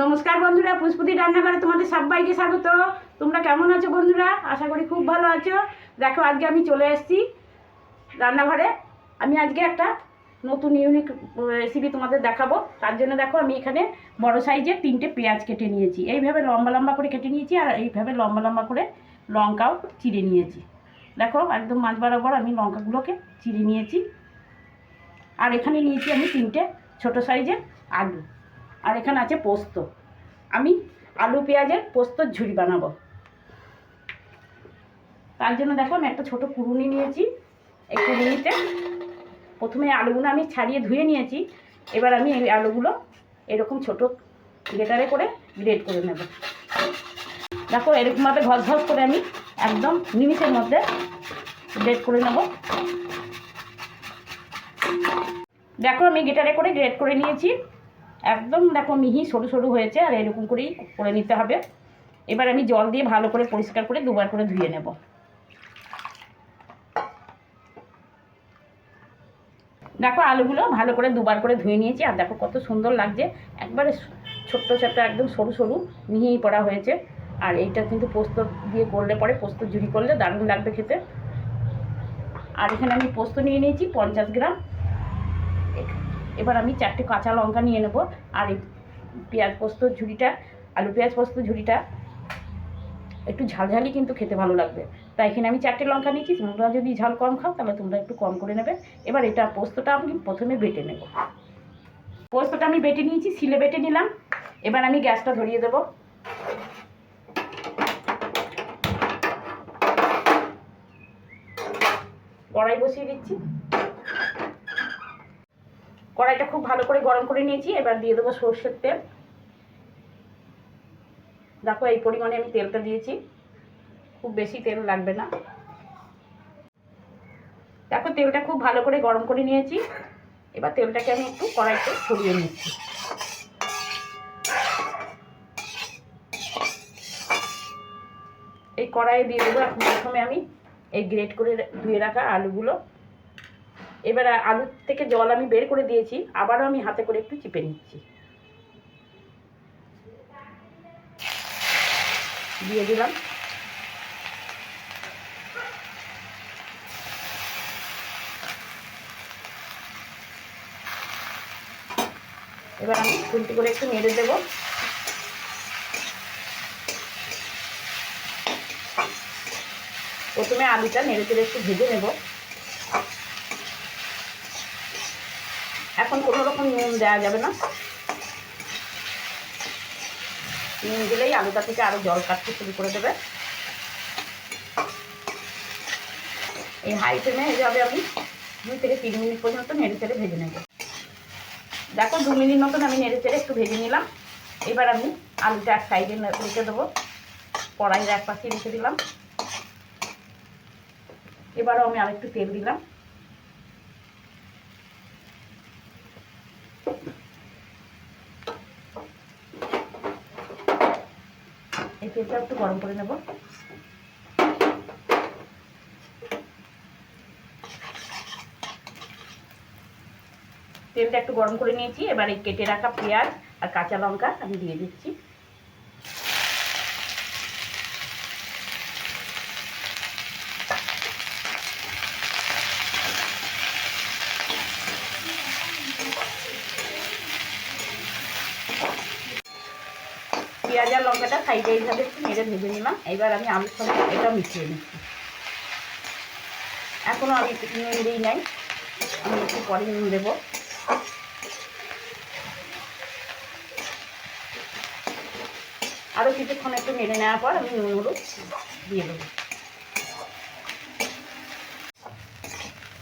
নমস্কার বন্ধুরা, পুষ্পতি রান্নাঘরে তোমাদের সবাইকে স্বাগত। তোমরা কেমন আছো বন্ধুরা? আশা করি খুব ভালো আছো। দেখো, আজকে আমি চলে এসেছি রান্নাঘরে। আমি আজকে একটা নতুন ইউনিক রেসিপি তোমাদের দেখাবো। তার জন্য দেখো, আমি এখানে বড় সাইজের তিনটে পেঁয়াজ কেটে নিয়েছি। এইভাবে লম্বা লম্বা করে কেটে নিয়েছি আর এইভাবে লম্বা লম্বা করে লঙ্কাও চিড়ে নিয়েছি। দেখো, একদম মাছ বরাবর আমি লঙ্কাগুলোকে চিড়ে নিয়েছি। আর এখানে নিয়েছি আমি তিনটে ছোট সাইজের আলু। আর এখানে আছে পোস্ত। আমি আলু, পেঁয়াজের পোস্তর ঝুড়ি বানাবো। তার জন্য দেখো আমি একটা ছোট কুড়ুনি নিয়েছি। এই কুড়ুনিতে প্রথমে আলুগুলো আমি ছাড়িয়ে ধুয়ে নিয়েছি। এবার আমি এই আলুগুলো এরকম ছোট গ্রেটারে করে গ্রেট করে নেব। দেখো এরকমভাবে ঘস ঘস করে আমি একদম মিনিটের মধ্যে গ্রেট করে নেব। দেখো আমি গিটারে করে গ্রেট করে নিয়েছি। একদম দেখো মিহি সরু সরু হয়েছে আর এরকম করেই করে নিতে হবে। এবার আমি জল দিয়ে ভালো করে পরিষ্কার করে দুবার করে ধুয়ে নেব। দেখো আলুগুলো ভালো করে দুবার করে ধুয়ে নিয়েছি আর দেখো কত সুন্দর লাগছে। একবারে ছোট্ট ছোট্ট, একদম সরু সরু মিহি পড়া হয়েছে। আর এইটা কিন্তু পোস্ত দিয়ে করলে পরে পোস্ত ঝুড়ি করলে দারুণ লাগবে খেতে। আর এখানে আমি পোস্ত নিয়ে নিয়েছি পঞ্চাশ গ্রাম। এবার আমি চারটে কাঁচা লঙ্কা নিয়ে নেব, আর এই পেঁয়াজ পোস্ত ঝুড়িটা, আলু পেঁয়াজ পোস্ত ঝুড়িটা। একটু ঝালঝালি কিন্তু খেতে ভালো লাগবে। তাই এখানে আমি চারটে লঙ্কা নিয়েছি, তোমরা যদি ঝাল কম খাও, তাহলে তোমরা একটু কম করে নেবে। এবার এটা পোস্তটা আমি প্রথমে বেটে নেব। পোস্তটা আমি বেটে নিয়েছি সিলে বেটে নিলাম। এবার আমি গ্যাসটা ধরিয়ে দেবো। কড়াই বসিয়ে দিচ্ছি। কড়াইটা খুব ভালো করে গরম করে নিয়েছি, এবার দিয়ে দেবো সর্ষের তেল। দেখো এই পরিমাণে আমি তেলটা দিয়েছি, খুব বেশি তেল লাগবে না। দেখো তেলটা খুব ভালো করে গরম করে নিয়েছি, এবার তেলটাকে আমি একটু কড়াইতে ছড়িয়ে নিচ্ছি। এই কড়াইয়ে দিয়ে দেবো এখন প্রথমে আমি এই গ্রেট করে ধুয়ে রাখা আলুগুলো। এবার আলু থেকে জল আমি বের করে দিয়েছি, আবারও আমি হাতে করে একটু চিপে নিচ্ছি। দিয়ে দিলাম। এবার আমি খুন্তি করে একটু নেড়ে দেবো। প্রথমে আলুটা নেড়ে চেড়ে একটু ভেজে নেব। এখন কোনো রকম নুন দেওয়া যাবে না। নুন দিলেই আলুটা থেকে আরও জল কাটতে শুরু করে দেবে। এই হাই ফ্লেমে এইভাবে আমি। দুই থেকে তিন মিনিট পর্যন্ত নেড়ে চেড়ে ভেজে নেব। দেখো দু মিনিট মতন আমি নেড়ে চেড়ে একটু ভেজে নিলাম। এবার আমি আলুটা এক সাইডে রেখে দেবো। কড়াইয়ের এক পাশে রেখে দিলাম। এবারও আমি আরেকটু তেল দিলাম। তেলটা একটু গরম করে নেব। তেলটা একটু গরম করে নিয়েছি, এবার এই কেটে রাখা পেঁয়াজ আর কাঁচা লঙ্কা আমি দিয়ে দিচ্ছি। পেঁয়াজ আর লঙ্কাটা সাইডে এইভাবে একটু মেরে ভেজে নিলাম। এবার আমি আলুর সঙ্গে এটা মিশিয়ে নিচ্ছি। এখনও আমি নুন দিই নাই। আমি একটু পরে নুন দেবো। আরও কিছুক্ষণ একটু নেড়ে নেওয়ার পর আমি নুন হলুদ দিয়ে দেবো।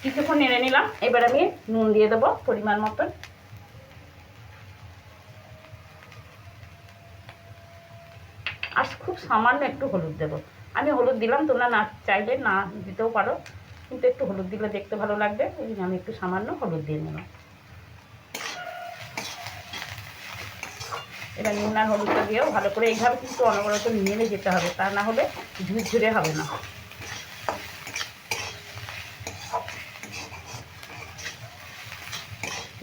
কিছুক্ষণ নেড়ে নিলাম। এবার আমি নুন দিয়ে দেবো পরিমাণ মতন। আর খুব সামান্য একটু হলুদ দেবো। আমি হলুদ দিলাম, তোমরা না চাইলে না দিতেও পারো, কিন্তু একটু হলুদ দিলে দেখতে ভালো লাগবে ওই আমি একটু সামান্য হলুদ দিয়ে নিলাম। এবার নুন আর হলুদটা দিয়েও ভালো করে এইভাবে কিন্তু অনবরত নেড়ে যেতে হবে, তা না হলে ঝুরঝুরে হবে না।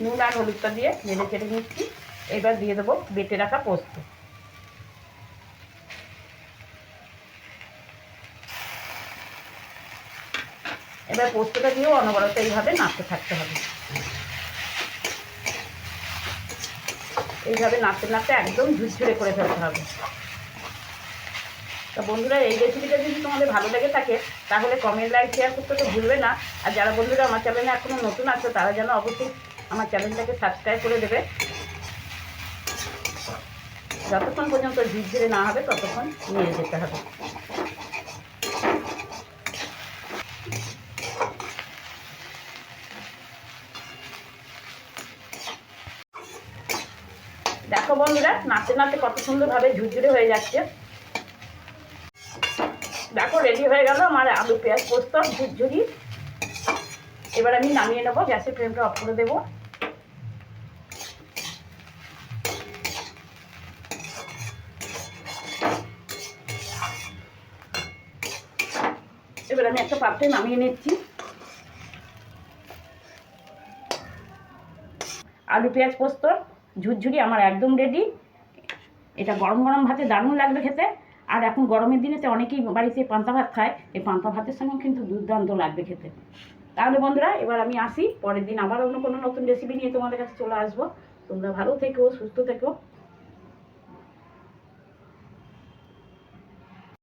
নুন আর হলুদটা দিয়ে নেড়ে চেড়ে নিচ্ছি, এবার দিয়ে দেবো বেটে রাখা পোস্ত। এবার পোস্তটা দিয়েও অনবরত এইভাবে নাড়তে থাকতে হবে। এইভাবে নাড়তে নাড়তে একদম ঝুরঝুরে করে ফেলতে হবে। তো বন্ধুরা, এই রেসিপিটা যদি তোমাদের ভালো লেগে থাকে, তাহলে কমেন্ট লাইক শেয়ার করতে তো ভুলবে না। আর যারা বন্ধুরা আমার চ্যানেলে এখনও নতুন আছে, তারা যেন অবশ্যই আমার চ্যানেলটাকে সাবস্ক্রাইব করে দেবে। যতক্ষণ পর্যন্ত ঝিরঝিরে না হবে, ততক্ষণ নিয়ে যেতে হবে দেখো বন্ধুরা, নাচতে নাচতে কত সুন্দরভাবে ঝুরঝুরে হয়ে যাচ্ছে। দেখো রেডি হয়ে গেল আমার আলু পেঁয়াজ পোস্ত, ঝুরঝুরি। এবার আমি নামিয়ে নেব, গ্যাসের ফ্লেমটা অফ করে দেবো। এবার আমি একটা পাত্রে নামিয়ে নিচ্ছি। আলু পেঁয়াজ পোস্ত ঝুরঝুরি, আমার একদম রেডি এটা গরম গরম ভাতে দারুণ লাগবে খেতে। আর এখন গরমের দিনেতে অনেকেই বাড়িতে পান্তা ভাত খায়। এই পান্তা ভাতের সঙ্গে কিন্তু দুর্দান্ত লাগবে খেতে। তাহলে বন্ধুরা, এবার আমি আসি। পরের দিন আবার অন্য কোনো নতুন রেসিপি নিয়ে তোমাদের কাছে চলে আসব। তোমরা ভালো থেকো, সুস্থ থেকো।